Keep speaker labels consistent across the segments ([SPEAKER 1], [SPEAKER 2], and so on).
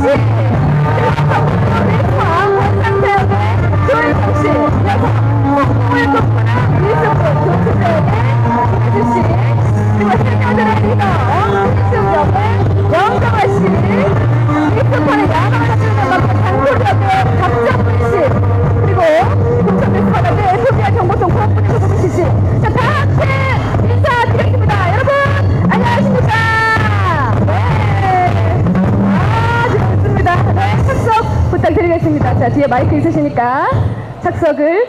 [SPEAKER 1] 씨, 그리고 스파다의 소비아 정보통 고학분의 조동시 씨. 부탁드리겠습니다. 자, 뒤에 마이크 있으시니까 착석을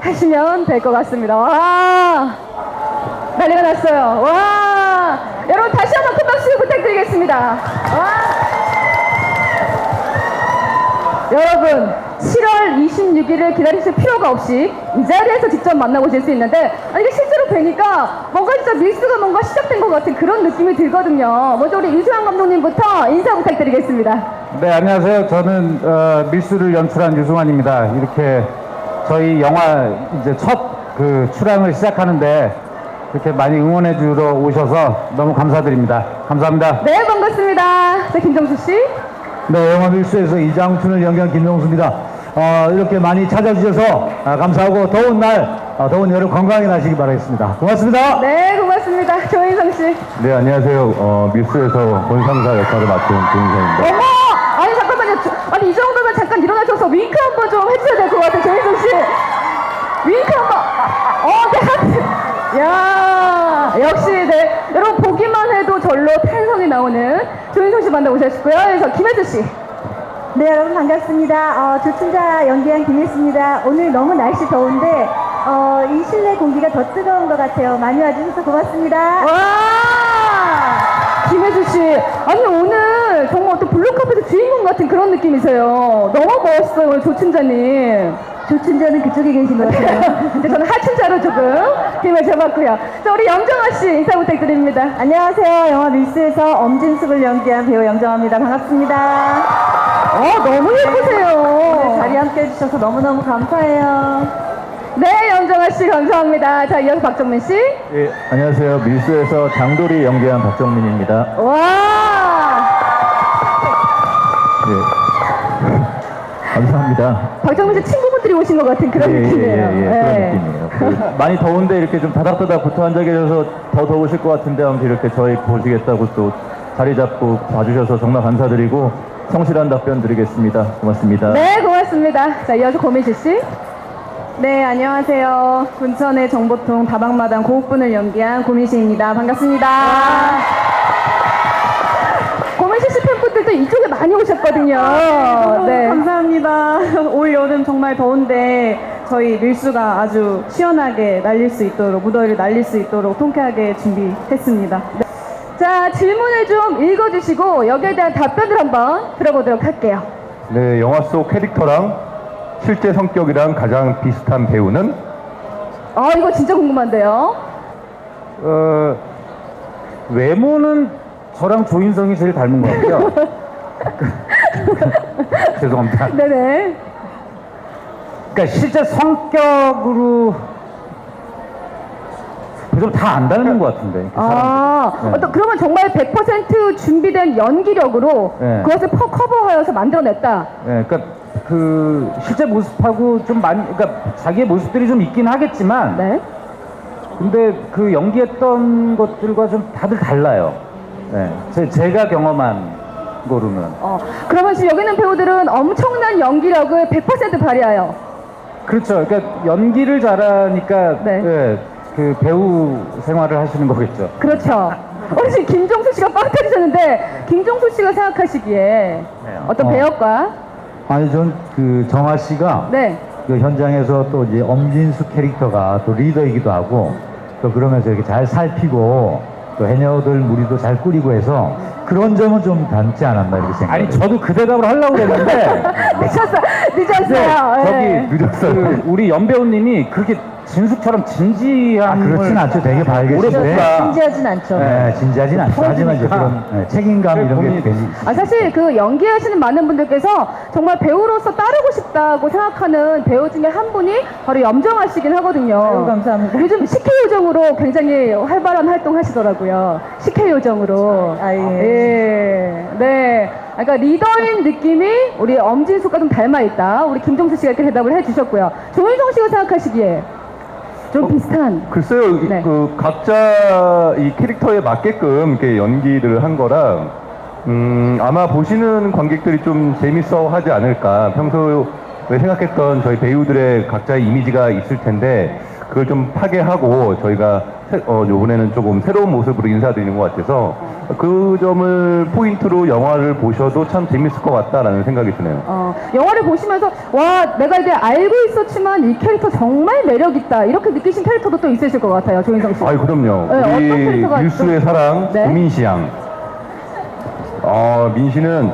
[SPEAKER 1] 하시면 될 것 같습니다. 와, 난리가 났어요. 와, 여러분 다시 한번 큰 박수 부탁드리겠습니다. 와. 여러분 7월 26일을 기다리실 필요가 없이 이 자리에서 직접 만나보실 수 있는데 아, 이게 실제로 뵈니까 뭔가 진짜 밀수가 뭔가 시작된 것 같은 그런 느낌이 들거든요. 먼저 우리 유수환 감독님부터 인사 부탁드리겠습니다.
[SPEAKER 2] 네, 안녕하세요. 저는 어, 밀수를 연출한 유승환입니다. 이렇게 저희 영화 이제 첫 그 출항을 시작하는데 이렇게 많이 응원해 주러 오셔서 너무 감사드립니다. 감사합니다.
[SPEAKER 1] 네 반갑습니다. 자 김정수 씨.
[SPEAKER 3] 네, 영화 밀수에서 이장춘을 연기한 김명수입니다. 어, 이렇게 많이 찾아주셔서 아, 감사하고 더운 날, 어, 더운 여름 건강히 나시기 바라겠습니다. 고맙습니다.
[SPEAKER 1] 네 고맙습니다. 조인성 씨.
[SPEAKER 3] 네, 안녕하세요. 어, 밀수에서 본상사 역할을 맡은 조인성입니다.
[SPEAKER 1] 어머! 아니 이 정도면 잠깐 일어나셔서 윙크 한번 좀 해주셔야 될 것 같아요. 조인성 씨. 윙크 한번. 어, 네. 하트. 야 역시 네. 여러분 보기만 해도 절로 탄성이 나오는 조인성 씨 만나보셨고요. 그래서 김혜주 씨.
[SPEAKER 4] 네, 여러분 반갑습니다. 어, 조춘자 연기한 김혜수입니다. 오늘 너무 날씨 더운데 어, 이 실내 공기가 더 뜨거운 것 같아요. 많이 와주셔서 고맙습니다.
[SPEAKER 1] 와! 김혜주 씨. 아니 오늘 정말 어떤 블루카펫의 주인공 같은 그런 느낌이세요. 너무 멋있어요, 오늘 조춘자님.
[SPEAKER 4] 조춘자는 그쪽에 계신 것 같아요.
[SPEAKER 1] 이제 저는 하춘자로 조금 힘을 줘봤고요. 자, 우리 영정아 씨 인사 부탁드립니다.
[SPEAKER 4] 안녕하세요. 영화 밀수에서 엄진숙을 연기한 배우 영정합니다. 반갑습니다.
[SPEAKER 1] 어, 너무 예쁘세요.
[SPEAKER 4] 자리 함께 해주셔서 너무너무 감사해요.
[SPEAKER 1] 네, 영정아 씨 감사합니다. 자, 이어서 박정민 씨.
[SPEAKER 3] 예, 안녕하세요. 밀수에서 장돌이 연기한 박정민입니다.
[SPEAKER 1] 와!
[SPEAKER 3] 예. 감사합니다.
[SPEAKER 1] 박정민 씨 친구분들이 오신 것 같은 그런
[SPEAKER 3] 예, 예,
[SPEAKER 1] 느낌이에요.
[SPEAKER 3] 예, 예,
[SPEAKER 1] 네.
[SPEAKER 3] 그런 느낌이에요. 그, 많이 더운데 이렇게 좀 다닥다닥 붙어 앉아 계셔서 더 더우실 것 같은데 아무튼 이렇게 저희 보시겠다고 또 자리 잡고 봐주셔서 정말 감사드리고 성실한 답변 드리겠습니다. 고맙습니다.
[SPEAKER 1] 네, 고맙습니다. 자, 이어서 고민실 씨. 네, 안녕하세요. 군천의 정보통 다방마당 고옥분을 연기한 고민씨입니다. 반갑습니다. 오셨거든요.
[SPEAKER 5] 너무
[SPEAKER 1] 네.
[SPEAKER 5] 감사합니다. 올 여름 정말 더운데 저희 밀수가 아주 시원하게 날릴 수 있도록 무더위를 날릴 수 있도록 통쾌하게 준비했습니다.
[SPEAKER 1] 자, 질문을 좀 읽어주시고 여기에 대한 답변을 한번 들어보도록 할게요.
[SPEAKER 3] 네, 영화 속 캐릭터랑 실제 성격이랑 가장 비슷한 배우는
[SPEAKER 1] 아, 이거 진짜 궁금한데요.
[SPEAKER 2] 어, 외모는 저랑 조인성이 제일 닮은 것 같고요. 죄송합니다.
[SPEAKER 1] 네네.
[SPEAKER 2] 그러니까 실제 성격으로 좀다안 닮은 것 같은데. 그 사람들이.
[SPEAKER 1] 아,
[SPEAKER 2] 네.
[SPEAKER 1] 어떤 그러면 정말 100% 준비된 연기력으로
[SPEAKER 2] 네.
[SPEAKER 1] 그것을 퍼 커버하여서 만들어냈다.
[SPEAKER 2] 예, 그러니까 그 실제 모습하고 좀 많이, 그러니까 자기의 모습들이 좀 있긴 하겠지만,
[SPEAKER 1] 네.
[SPEAKER 2] 근데 그 연기했던 것들과 좀 다들 달라요. 예, 제, 제가 경험한 거로는.
[SPEAKER 1] 어, 그러면 지금 여기 있는 배우들은 엄청난 연기력을 100% 발휘하여.
[SPEAKER 2] 그렇죠. 그러니까 연기를 잘하니까
[SPEAKER 1] 네.
[SPEAKER 2] 예, 그 배우 생활을 하시는 거겠죠.
[SPEAKER 1] 그렇죠. 우리 지금 김종수 씨가 빵 터지셨는데, 김종수 씨가 생각하시기에 어떤
[SPEAKER 3] 어.
[SPEAKER 1] 배역과,
[SPEAKER 3] 아니 전 그 정아 씨가
[SPEAKER 1] 네.
[SPEAKER 3] 그 현장에서 또 이제 엄진수 캐릭터가 또 리더이기도 하고 또 그러면서 이렇게 잘 살피고 또 해녀들 무리도 잘 꾸리고 해서 그런 점은 좀 닮지 않았나 이렇게 생각해요.
[SPEAKER 2] 아니, 저도 그 대답을 하려고 그랬는데,
[SPEAKER 1] 늦었어,
[SPEAKER 2] 네,
[SPEAKER 1] 늦었어요.
[SPEAKER 2] 저기
[SPEAKER 1] 예.
[SPEAKER 3] 늦었어요.
[SPEAKER 2] 그 우리 연배우님이 그렇게 진숙처럼 진지한
[SPEAKER 3] 아, 그렇진 않죠. 되게 밝으신데.
[SPEAKER 2] 볼까?
[SPEAKER 4] 진지하진 않죠.
[SPEAKER 3] 네, 진지하진 않죠. 하지만 이제 그런 네, 책임감 이런 게 괜히
[SPEAKER 1] 아, 사실 그 연기하시는 많은 분들께서 정말 배우로서 따르고 싶다고 생각하는 배우 중에 한 분이 바로 염정아 씨긴 하거든요.
[SPEAKER 4] 아유, 감사합니다.
[SPEAKER 1] 요즘 식혜 요정으로 굉장히 활발한 활동 하시더라고요. 식혜 요정으로.
[SPEAKER 4] 아, 예.
[SPEAKER 1] 예. 네. 그러니까 리더인 느낌이 우리 엄진숙과 좀 닮아 있다. 우리 김종수 씨가 이렇게 대답을 해주셨고요. 조인성 씨가 생각하시기에 좀 비슷한.
[SPEAKER 3] 글쎄요, 이-
[SPEAKER 1] 네.
[SPEAKER 3] 그 각자 이 캐릭터에 맞게끔 이렇게 연기를 한 거라 음, 아마 보시는 관객들이 좀 재밌어 하지 않을까. 평소에 생각했던 저희 배우들의 각자의 이미지가 있을 텐데 그걸 좀 파괴하고 저희가 새- 어, 요번에는 조금 새로운 모습으로 인사드리는 것 같아서 그 점을 포인트로 영화를 보셔도 참 재밌을 것 같다라는 생각이 드네요.
[SPEAKER 1] 어, 영화를 보시면서 와 내가 이게 알고 있었지만 이 캐릭터 정말 매력 있다 이렇게 느끼신 캐릭터도 또 있으실 것 같아요 조인성 씨.
[SPEAKER 3] 아이 그럼요.
[SPEAKER 1] 네, 어떤
[SPEAKER 3] 우리
[SPEAKER 1] 캐릭터가 좀-
[SPEAKER 3] 사랑
[SPEAKER 1] 네.
[SPEAKER 3] 고민 씨 양. 어 민 씨는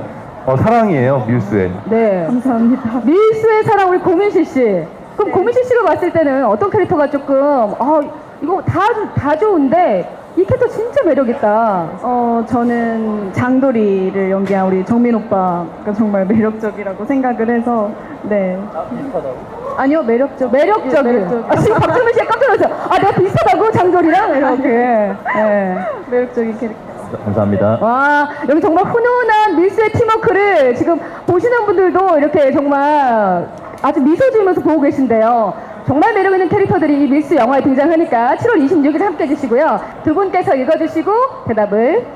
[SPEAKER 3] 어, 사랑이에요 밀수의.
[SPEAKER 1] 네. 감사합니다. 밀수의 사랑 우리 고민실 씨. 그럼 고민실 씨가 봤을 때는 어떤 캐릭터가 조금 아 이거 다다 좋은데 이 캐릭터 진짜 매력 있다.
[SPEAKER 5] 어, 저는 장도리를 연기한 우리 정민 오빠가 정말 매력적이라고 생각을 해서, 네. 아니요, 매력적.
[SPEAKER 1] 매력적인.
[SPEAKER 5] 예, 매력적.
[SPEAKER 1] 아, 지금 박정민 씨가 깜짝 놀랐어요. 아 내가 비슷하다고 장돌이랑 이렇게. 네.
[SPEAKER 5] 매력적인 캐릭터.
[SPEAKER 3] 감사합니다.
[SPEAKER 1] 와 여기 정말 훈훈한 밀수의 팀워크를 지금 보시는 분들도 이렇게 정말 아주 미소 지으면서 보고 계신데요. 정말 매력 있는 캐릭터들이 이 밀수 영화에 등장하니까 7월 26일 함께 해주시고요. 두 분께서 읽어주시고 대답을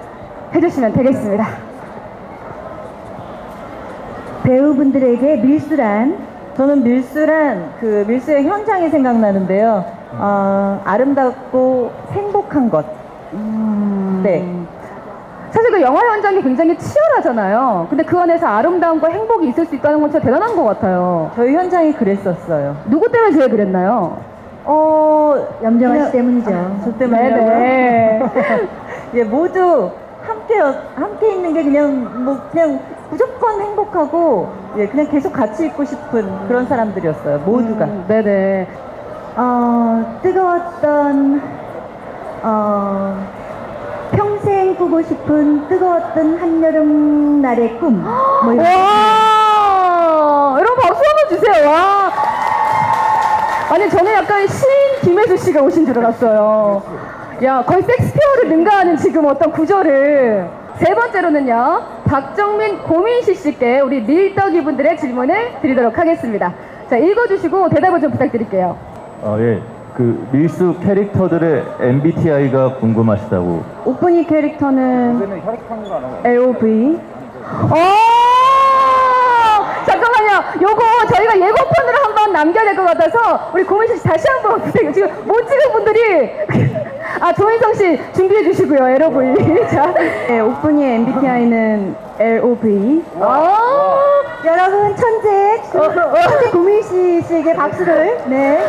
[SPEAKER 1] 해주시면 되겠습니다.
[SPEAKER 4] 배우분들에게 밀수란 저는 밀수란 그 밀수의 현장이 생각나는데요. 어, 아름답고 행복한 것. 네.
[SPEAKER 1] 사실 그 영화 현장이 굉장히 치열하잖아요. 근데 그 안에서 아름다움과 행복이 있을 수 있다는 건 진짜 대단한 것 같아요.
[SPEAKER 4] 저희 현장이 그랬었어요.
[SPEAKER 1] 누구 때문에 제일 그랬나요?
[SPEAKER 4] 어, 염정아 씨 때문이죠. 저 때문이요.
[SPEAKER 1] 네네.
[SPEAKER 4] 예, 모두 함께 함께 있는 게 그냥 뭐 그냥 무조건 행복하고 예, 그냥 계속 같이 있고 싶은 그런 사람들이었어요. 모두가.
[SPEAKER 1] 음, 네네.
[SPEAKER 4] 어, 뜨거웠던 어, 평생 꾸고 싶은 뜨거웠던 한여름 날의 꿈. 뭐 이런
[SPEAKER 1] 와! 여러분 박수 한번 주세요. 와! 아니 저는 약간 시인 김혜수 씨가 오신 줄 알았어요. 야 거의 섹스피어를 능가하는 지금 어떤 구절을. 세 번째로는요 박정민 고민시 씨께 우리 밀떡이 분들의 질문을 드리도록 하겠습니다. 자 읽어주시고 대답을 좀 부탁드릴게요.
[SPEAKER 3] 어, 예. 그 밀수 캐릭터들의 MBTI가 궁금하시다고.
[SPEAKER 5] 오프닝 캐릭터는 LOV.
[SPEAKER 1] 어 잠깐만요. 요거 저희가 예고편으로 한번 남겨야 될 것 같아서 우리 고민씨 씨 다시 한번 부탁해요. 지금 못 찍은 분들이 아 조인성 씨 준비해 주시고요. LOV 자.
[SPEAKER 5] 네, 오프닝 MBTI는 LOV.
[SPEAKER 1] 어
[SPEAKER 4] 여러분 천재 천재 고민 씨 씨에게 박수를 네.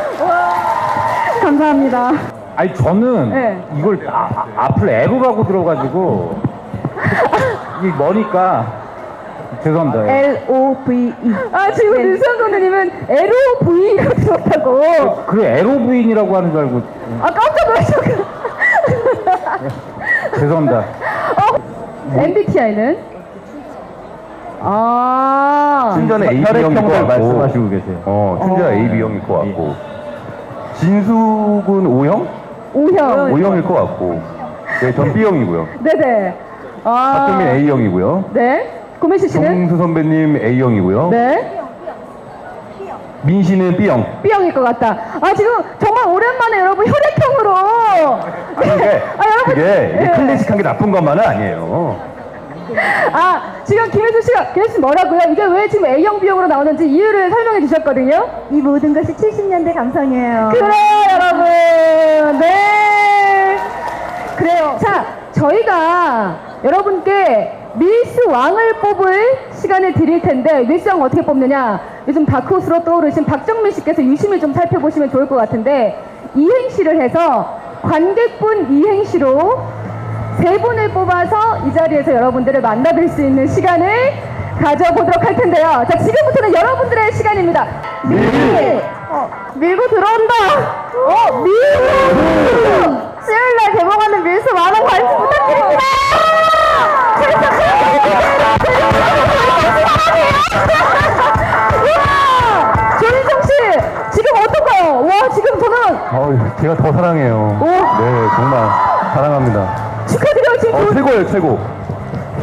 [SPEAKER 5] 감사합니다.
[SPEAKER 2] 아니 저는
[SPEAKER 1] 네.
[SPEAKER 2] 이걸 아, 아, 앞을 L라고 들어가지고 이 머니까 죄송합니다. 예.
[SPEAKER 5] LOVE.
[SPEAKER 1] 아 지금 류수현 선생님은 LOV라고 들었다고.
[SPEAKER 2] 그 에로 부인이라고 하는 줄 알고
[SPEAKER 1] 아 깜짝 놀랐어.
[SPEAKER 2] 죄송합니다.
[SPEAKER 1] MBTI는 아
[SPEAKER 3] 춘자는
[SPEAKER 2] 혈액
[SPEAKER 3] AB형일 것 같고.
[SPEAKER 2] 말씀하시고 계세요.
[SPEAKER 3] 어, 춘자 AB형일 것 같고. 진숙은 O형?
[SPEAKER 1] O형.
[SPEAKER 3] O형일 것 같고. 네, 전 B형이고요.
[SPEAKER 1] 네네. 아
[SPEAKER 3] 박정민 A형이고요.
[SPEAKER 1] 네. 고민 씨 씨는
[SPEAKER 3] 정수 선배님 A형이고요.
[SPEAKER 1] 네.
[SPEAKER 3] 민 씨는 B형.
[SPEAKER 1] B형일 것 같다. 아 지금 정말 오랜만에 여러분 혈액형으로.
[SPEAKER 3] 아니, 그게,
[SPEAKER 1] 아 여러분.
[SPEAKER 3] 이게
[SPEAKER 1] 예.
[SPEAKER 3] 클래식한 게 나쁜 것만은 아니에요.
[SPEAKER 1] 아 지금 김혜수 씨가 김혜수 씨 뭐라고요? 이게 왜 지금 A형 B형으로 나오는지 이유를 설명해 주셨거든요.
[SPEAKER 4] 이 모든 것이 70년대 감성이에요.
[SPEAKER 1] 그래요 여러분. 네. 그래요. 자 저희가 여러분께 밀수 왕을 뽑을 시간을 드릴 텐데 밀수 왕 어떻게 뽑느냐? 요즘 다크호스로 떠오르신 박정민 씨께서 유심히 좀 살펴보시면 좋을 것 같은데 이행시를 해서 관객분 이행시로 세 분을 뽑아서 이 자리에서 여러분들을 만나뵐 수 있는 시간을 가져보도록 할 텐데요. 자, 지금부터는 여러분들의 시간입니다. 밀! 어, 밀고 들어온다! 어, 밀고! 수요일날 개봉하는 밀수 많은 관심 어, 조-
[SPEAKER 3] 최고예요, 최고.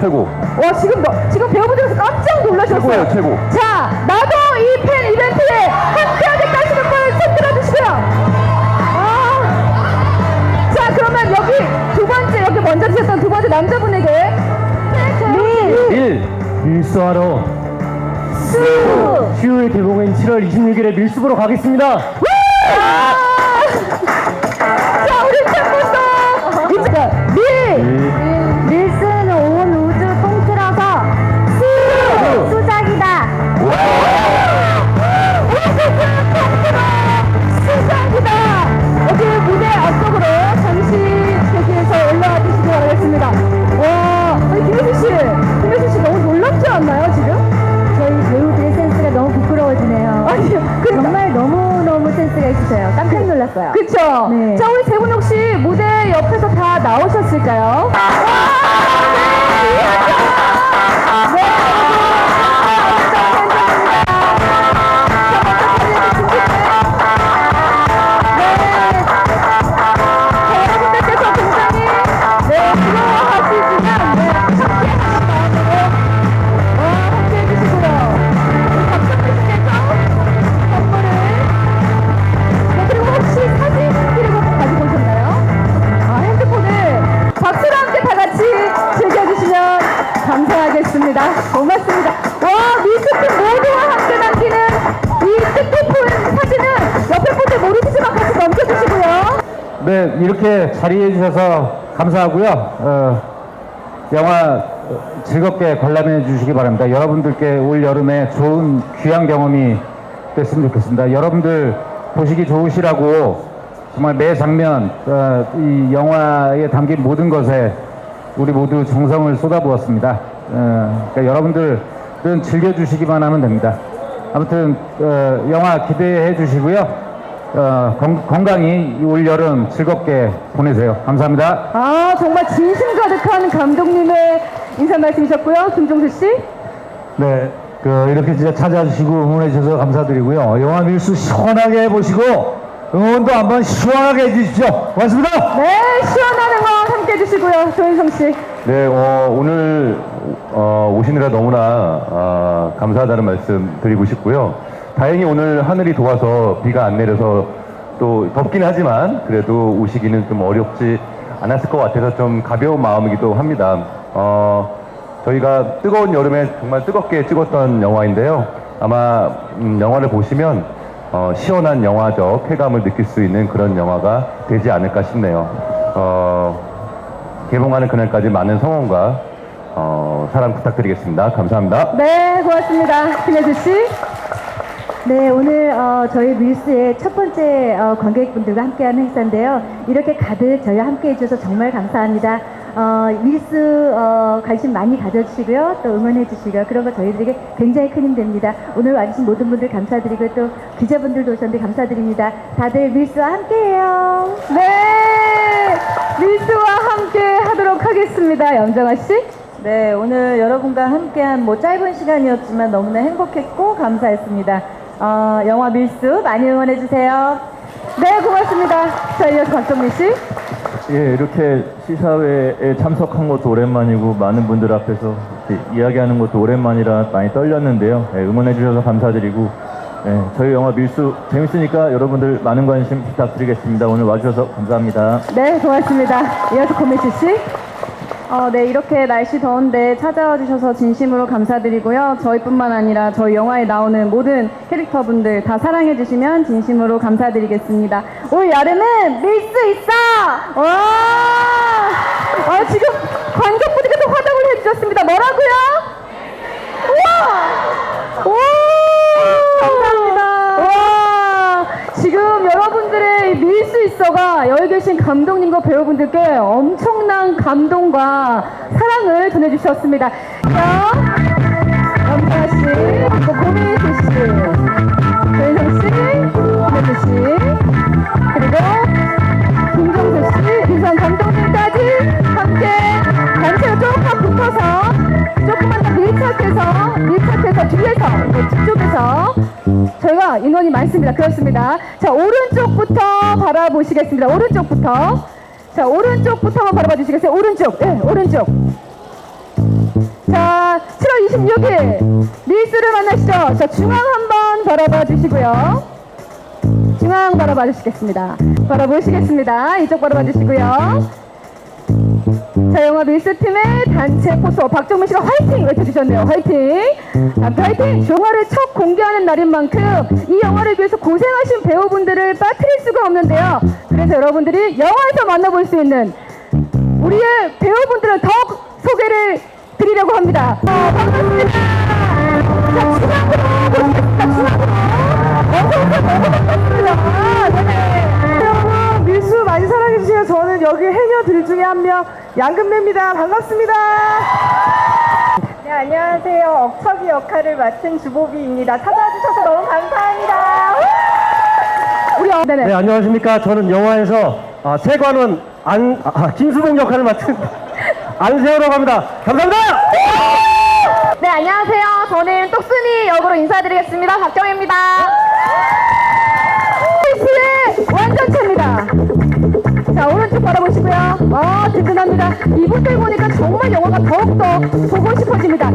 [SPEAKER 3] 최고.
[SPEAKER 1] 와 지금 너, 지금 배우분들께서 깜짝 놀라셨어요.
[SPEAKER 3] 최고예요, 최고.
[SPEAKER 1] 자 나도 이 팬 이벤트에 함께하겠다시는 분 손들어 주시고요. 아, 자 그러면 여기 두 번째 여기 먼저 주셨던 두 번째 남자분에게 밀,
[SPEAKER 3] 1. 밀수하러
[SPEAKER 1] 수,
[SPEAKER 3] 수요일 개봉인 7월 26일에 밀수 보러 가겠습니다.
[SPEAKER 1] 자
[SPEAKER 4] 놀랐어요.
[SPEAKER 1] 그쵸?
[SPEAKER 4] 네.
[SPEAKER 1] 자, 우리 세 분 혹시 무대 옆에서 다 나오셨을까요? 여
[SPEAKER 2] 자리해 주셔서 감사하고요. 어, 영화 어, 즐겁게 관람해 주시기 바랍니다. 여러분들께 올 여름에 좋은 귀한 경험이 됐으면 좋겠습니다. 여러분들 보시기 좋으시라고 정말 매 장면 어, 이 영화에 담긴 모든 것에 우리 모두 정성을 쏟아부었습니다. 어, 그러니까 여러분들은 즐겨주시기만 하면 됩니다. 아무튼 어, 영화 기대해 주시고요. 어, 건, 건강히 올 여름 즐겁게 보내세요. 감사합니다.
[SPEAKER 1] 아, 정말 진심 가득한 감독님의 인사 말씀이셨고요. 김종수 씨.
[SPEAKER 2] 네, 그 이렇게 진짜 찾아주시고 응원해 주셔서 감사드리고요. 영화 밀수 시원하게 보시고 응원도 한번 시원하게 해주십시오. 고맙습니다.
[SPEAKER 1] 네, 시원한 응원 함께 해주시고요. 조인성 씨.
[SPEAKER 3] 네, 어, 오늘 어, 오시느라 너무나 아, 감사하다는 말씀 드리고 싶고요. 다행히 오늘 하늘이 도와서 비가 안 내려서 또 덥긴 하지만 그래도 오시기는 좀 어렵지 않았을 것 같아서 좀 가벼운 마음이기도 합니다. 어, 저희가 뜨거운 여름에 정말 뜨겁게 찍었던 영화인데요. 아마 음, 영화를 보시면 어, 시원한 영화적 쾌감을 느낄 수 있는 그런 영화가 되지 않을까 싶네요. 어, 개봉하는 그날까지 많은 성원과 어, 사랑 부탁드리겠습니다. 감사합니다.
[SPEAKER 1] 네, 고맙습니다. 김혜수 씨.
[SPEAKER 4] 네, 오늘 어, 저희 밀스의 첫 번째 어, 관객분들과 함께하는 행사인데요. 이렇게 가득 저희와 함께 해주셔서 정말 감사합니다. 어, 밀스 어, 관심 많이 가져주시고요. 또 응원해주시고요. 그런 거 저희들에게 굉장히 큰 힘 됩니다. 오늘 와주신 모든 분들 감사드리고 또 기자분들도 오셨는데 감사드립니다. 다들 밀스와 함께해요.
[SPEAKER 1] 네, 밀수와 함께 하도록 하겠습니다. 염정아 씨.
[SPEAKER 6] 네, 오늘 여러분과 함께한 뭐 짧은 시간이었지만 너무나 행복했고 감사했습니다. 어, 영화 밀수 많이 응원해 주세요.
[SPEAKER 1] 네, 고맙습니다. 자, 이어서 박정민 씨.
[SPEAKER 3] 예, 이렇게 시사회에 참석한 것도 오랜만이고 많은 분들 앞에서 이야기하는 것도 오랜만이라 많이 떨렸는데요. 예, 응원해 주셔서 감사드리고 예, 저희 영화 밀수 재밌으니까 여러분들 많은 관심 부탁드리겠습니다. 오늘 와주셔서 감사합니다.
[SPEAKER 1] 네, 고맙습니다. 이어서 고메시 씨. 어, 네, 이렇게 날씨 더운데 찾아와 주셔서 진심으로 감사드리고요. 저희뿐만 아니라 저희 영화에 나오는 모든 캐릭터분들 다 사랑해 주시면 진심으로 감사드리겠습니다. 올 여름은 밀 수 있어! 와! 아, 지금 관객분들께서 화답을 해주셨습니다. 뭐라고요? 우와! 와! 감사합니다. 와! 지금 밀수 있어가 여기 계신 감독님과 배우분들께 엄청난 감동과 사랑을 전해주셨습니다. 자, 염 보시겠습니다. 오른쪽부터 자 오른쪽부터 한번 바라봐 주시겠어요? 오른쪽, 예, 오른쪽. 자, 7월 26일 밀수를 만나시죠. 자, 중앙 한번 바라봐 주시고요. 중앙 바라봐 주시겠습니다. 바라보시겠습니다. 이쪽 바라봐 주시고요. 자, 영화 밀수팀의 단체 포토 박정민 씨가 화이팅 외쳐주셨네요. 화이팅! 함께 화이팅! 영화를 첫 공개하는 날인 만큼 이 영화를 위해서 고생하신 배우분들을 빠뜨릴 수가 없는데요. 그래서 여러분들이 영화에서 만나볼 수 있는 우리의 배우분들을 더욱 소개를 드리려고 합니다. 어, 반갑습니다. 자, 중앙으로 모시겠습니다. 중앙으로. 어서 오세요. 너무 반갑습니다.
[SPEAKER 6] 여기 해녀들 중에 한 명 양금래입니다. 반갑습니다. 네, 안녕하세요. 억척이 역할을 맡은 주보비입니다. 찾아주셔서 너무 감사합니다.
[SPEAKER 1] 우리 어, 네네.
[SPEAKER 7] 네, 안녕하십니까. 저는 영화에서 아, 세관원 안, 아, 김수봉 역할을 맡은 안세호라고 합니다. 감사합니다!
[SPEAKER 1] 네, 안녕하세요. 저는 똑순이 역으로 인사드리겠습니다. 박정희입니다. 씨의 완전체입니다. 자, 오른쪽 바라보시고요. 아, 든든합니다. 이분들 보니까 정말 영화가 더욱더 보고 싶어집니다.